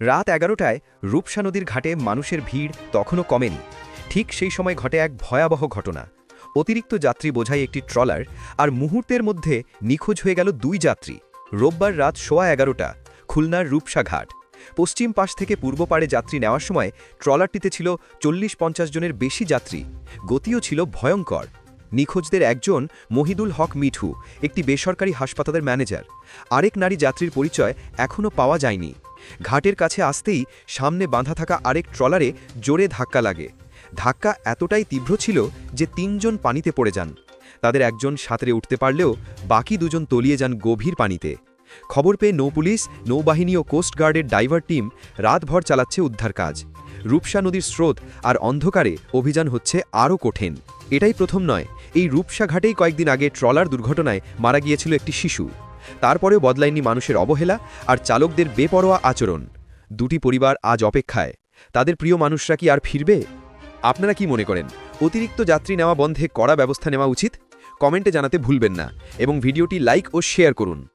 রাত এগারোটায় রূপসা নদীর ঘাটে মানুষের ভিড় তখনও কমেনি। ঠিক সেই সময় ঘটে এক ভয়াবহ ঘটনা। অতিরিক্ত যাত্রী বোঝাই একটি ট্রলার আর মুহূর্তের মধ্যে নিখোঁজ হয়ে গেল দুই যাত্রী। রোববার রাত সোয়া এগারোটা, খুলনার রূপসা ঘাট। পশ্চিম পাশ থেকে পূর্ব পাড়ে যাত্রী নেওয়ার সময় ট্রলারটিতে ছিল চল্লিশ পঞ্চাশ জনের বেশি যাত্রী। গতিও ছিল ভয়ঙ্কর। নিখোঁজদের একজন মহিদুল হক মিঠু, একটি বেসরকারি হাসপাতালের ম্যানেজার। আরেক নারী যাত্রীর পরিচয় এখনও পাওয়া যায়নি। ঘাটের কাছে আসতেই সামনে বাঁধা থাকা আরেক ট্রলারে জোরে ধাক্কা লাগে। ধাক্কা এতটাই তীব্র ছিল যে তিনজন পানিতে পড়ে যান। তাদের একজন সাঁতরে উঠতে পারলেও বাকি দুজন তলিয়ে যান গভীর পানিতে। খবর পেয়ে নৌপুলিশ নৌবাহিনী ও কোস্টগার্ডের ডাইভার টিম রাতভর চালাচ্ছে উদ্ধার কাজ। রূপসা নদীর স্রোত আর অন্ধকারে অভিযান হচ্ছে আরও কঠিন। এটাই প্রথম নয়, এই রূপসা ঘাটেই কয়েকদিন আগে ট্রলার দুর্ঘটনায় মারা গিয়েছিল একটি শিশু। তারপরেও বদলায়নি মানুষের অবহেলা আর চালকদের বেপরোয়া আচরণ। দুটি পরিবার আজ অপেক্ষায়। তাদের প্রিয় মানুষরা কি আর ফিরবে? আপনারা কি মনে করেন? অতিরিক্ত যাত্রী নেওয়া বন্ধে কড়া ব্যবস্থা নেওয়া উচিত? কমেন্টে জানাতে ভুলবেন না এবং ভিডিওটি লাইক ও শেয়ার করুন।